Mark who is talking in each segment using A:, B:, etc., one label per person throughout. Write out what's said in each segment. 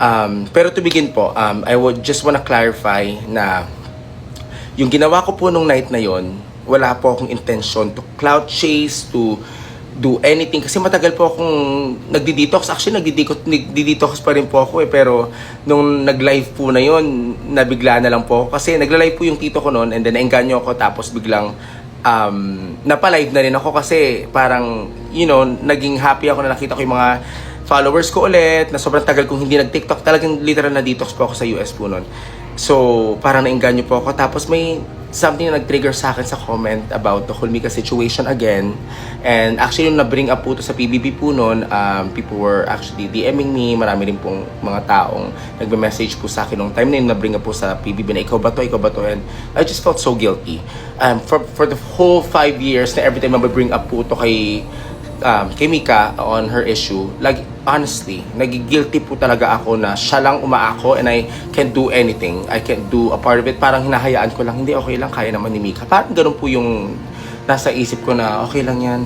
A: Um, pero to begin po, um, I would just wanna clarify na yung ginawa ko po nung night na yon, wala po akong intention to cloud chase, to do anything. Kasi matagal po akong nagdi-detox. Actually, nagdi-detox, nagdi-detox pa rin po ako eh. Pero nung nag-live po na yon, nabigla na lang po ako. Kasi nagla-live po yung tito ko noon and then naengganyo ako tapos biglang um, napalive na rin ako kasi parang, you know, naging happy ako na nakita ko yung mga followers ko ulit, na sobrang tagal kong hindi nag-TikTok. Talagang literal na detox po ako sa US po noon. So, parang nainganyo po ako. Tapos may something na nag-trigger sa akin sa comment about the Hulmika situation again. And actually, yung na-bring up po to sa PBB po noon, um, people were actually DMing me. Marami rin pong mga taong nagme-message po sa akin nung time na yun na-bring up po sa PBB na ikaw ba to, ikaw ba to? And I just felt so guilty. Um, for, for the whole five years na every time na bring up po to kay um, kay on her issue, like, honestly, nagigilty po talaga ako na siya lang umaako and I can't do anything. I can't do a part of it. Parang hinahayaan ko lang, hindi, okay lang, kaya naman ni Mika. Parang ganun po yung nasa isip ko na, okay lang yan,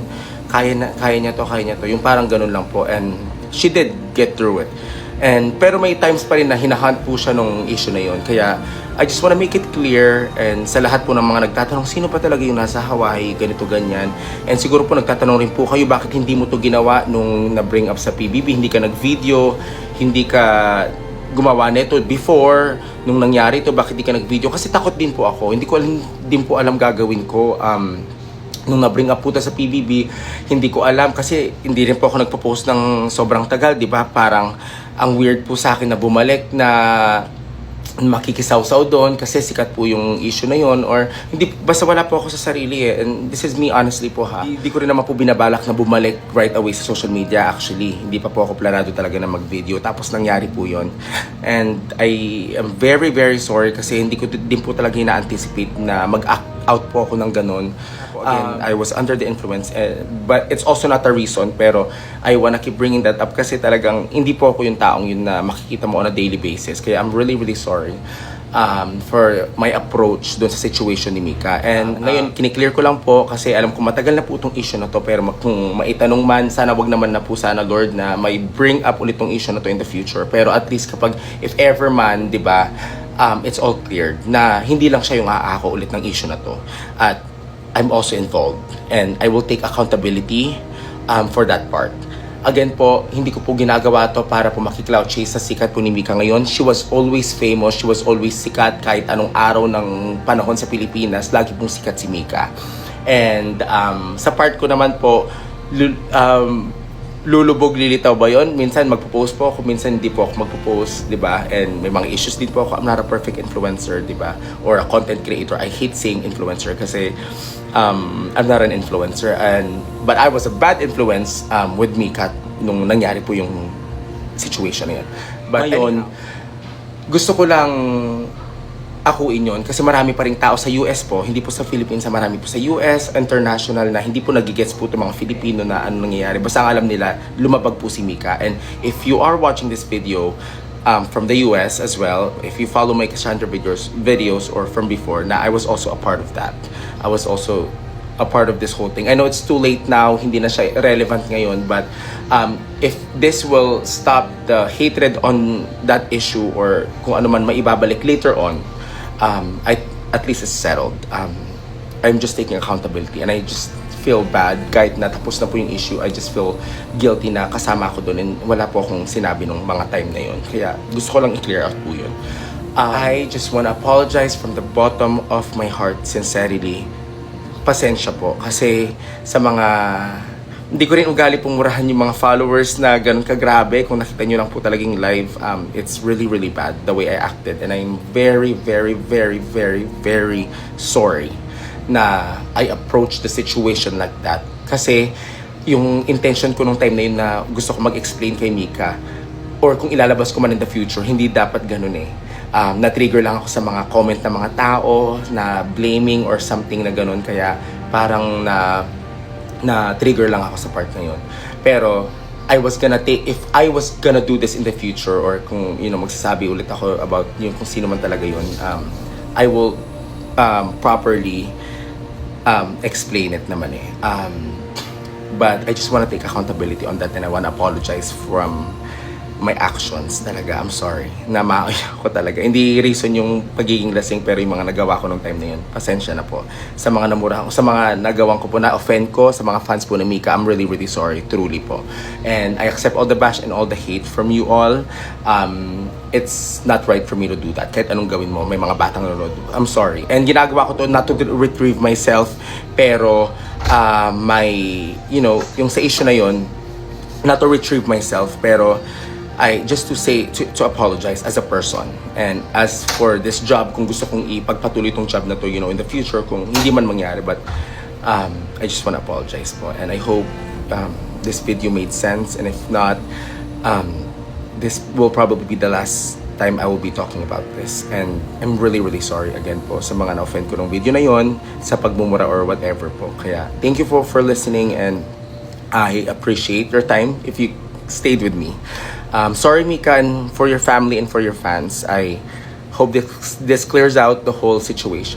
A: kaya, na, kaya niya to, kaya niya to. Yung parang ganun lang po. And she did get through it. And, pero may times pa rin na hinahunt po siya nung issue na yon Kaya, I just wanna make it clear and sa lahat po ng mga nagtatanong, sino pa talaga yung nasa Hawaii, ganito, ganyan. And siguro po nagtatanong rin po kayo, bakit hindi mo to ginawa nung na-bring up sa PBB, hindi ka nag-video, hindi ka gumawa nito before nung nangyari to bakit hindi ka nag-video kasi takot din po ako hindi ko alam, din po alam gagawin ko um, nung na-bring up po to sa PBB, hindi ko alam kasi hindi rin po ako nagpo-post ng sobrang tagal, di ba? Parang ang weird po sa akin na bumalik na makikisaw-saw doon kasi sikat po yung issue na yon or hindi basta wala po ako sa sarili eh. And this is me honestly po ha. Hindi ko rin naman po binabalak na bumalik right away sa social media actually. Hindi pa po ako planado talaga na mag-video. Tapos nangyari po yon and I am very very sorry kasi hindi ko din po talaga ina-anticipate na mag-act out po ako ng ganun Again, I was under the influence, eh, but it's also not a reason. Pero I wanna keep bringing that up kasi talagang hindi po ako yung taong yun na makikita mo on a daily basis. Kaya I'm really, really sorry um, for my approach doon sa situation ni Mika. And ngayon, kiniklear ko lang po kasi alam ko matagal na po itong issue na to. Pero kung maitanong man, sana wag naman na po sana, Lord, na may bring up ulit tong issue na to in the future. Pero at least kapag, if ever man, di ba, um, it's all cleared na hindi lang siya yung aako ulit ng issue na to. At I'm also involved and I will take accountability um, for that part. Again po, hindi ko po ginagawa to para po makikloud chase sa sikat po ni Mika ngayon. She was always famous, she was always sikat kahit anong araw ng panahon sa Pilipinas, lagi pong sikat si Mika. And um, sa part ko naman po, um, lulubog lilitaw ba yon? Minsan magpo-post po ako, minsan hindi po ako magpo-post, 'di ba? And may mga issues din po ako. I'm not a perfect influencer, 'di ba? Or a content creator. I hate saying influencer kasi um, I'm not an influencer and but I was a bad influence um, with Mika nung nangyari po yung situation na yun. But ngayon, gusto ko lang akuin yun kasi marami pa rin tao sa US po, hindi po sa Philippines, marami po sa US, international na hindi po nagigets po itong mga Filipino na ano nangyayari. Basta ang alam nila, lumabag po si Mika. And if you are watching this video um, from the US as well, if you follow my Cassandra videos, videos or from before, na I was also a part of that. I was also a part of this whole thing. I know it's too late now, hindi na siya relevant ngayon, but um, if this will stop the hatred on that issue or kung ano man maibabalik later on, um, I, at least it's settled. Um, I'm just taking accountability and I just feel bad. Kahit na tapos na po yung issue I just feel guilty na kasama ako doon and wala po akong sinabi nung mga time na yun. Kaya gusto ko lang i-clear out po yun. Uh, I just wanna apologize from the bottom of my heart sincerely. Pasensya po kasi sa mga hindi ko rin ugali pong murahan yung mga followers na ganun kagrabe kung nakita nyo lang po talagang live um, it's really really bad the way I acted and I'm very very very very very sorry na I approached the situation like that kasi yung intention ko nung time na yun na gusto ko mag-explain kay Mika or kung ilalabas ko man in the future, hindi dapat ganun eh. Um, na-trigger lang ako sa mga comment ng mga tao na blaming or something na ganun. Kaya parang na na trigger lang ako sa part na yun. Pero I was gonna take, if I was gonna do this in the future or kung, you know, magsasabi ulit ako about yung kung sino man talaga yun, um, I will um, properly um, explain it naman eh. Um, but I just wanna take accountability on that and I wanna apologize from my actions talaga. I'm sorry. Namaoy ako talaga. Hindi reason yung pagiging lasing pero yung mga nagawa ko nung time na yun. Pasensya na po. Sa mga namurahan ko, sa mga nagawang ko po na offend ko, sa mga fans po ng Mika, I'm really, really sorry. Truly po. And I accept all the bash and all the hate from you all. Um, it's not right for me to do that. Kahit anong gawin mo, may mga batang nanonood. I'm sorry. And ginagawa ko to not to retrieve myself, pero uh, my, you know, yung sa issue na yun, not to retrieve myself, pero I just to say to, to apologize as a person and as for this job kung gusto kong ipagpatuloy tong job na to you know in the future kung hindi man mangyari but um, I just want to apologize po and I hope um, this video made sense and if not um, this will probably be the last time I will be talking about this and I'm really really sorry again po sa mga na-offend ko ng video na yon sa pagmumura or whatever po kaya thank you for for listening and I appreciate your time if you stayed with me. Um, sorry, Mikan, for your family and for your fans. I hope this, this clears out the whole situation.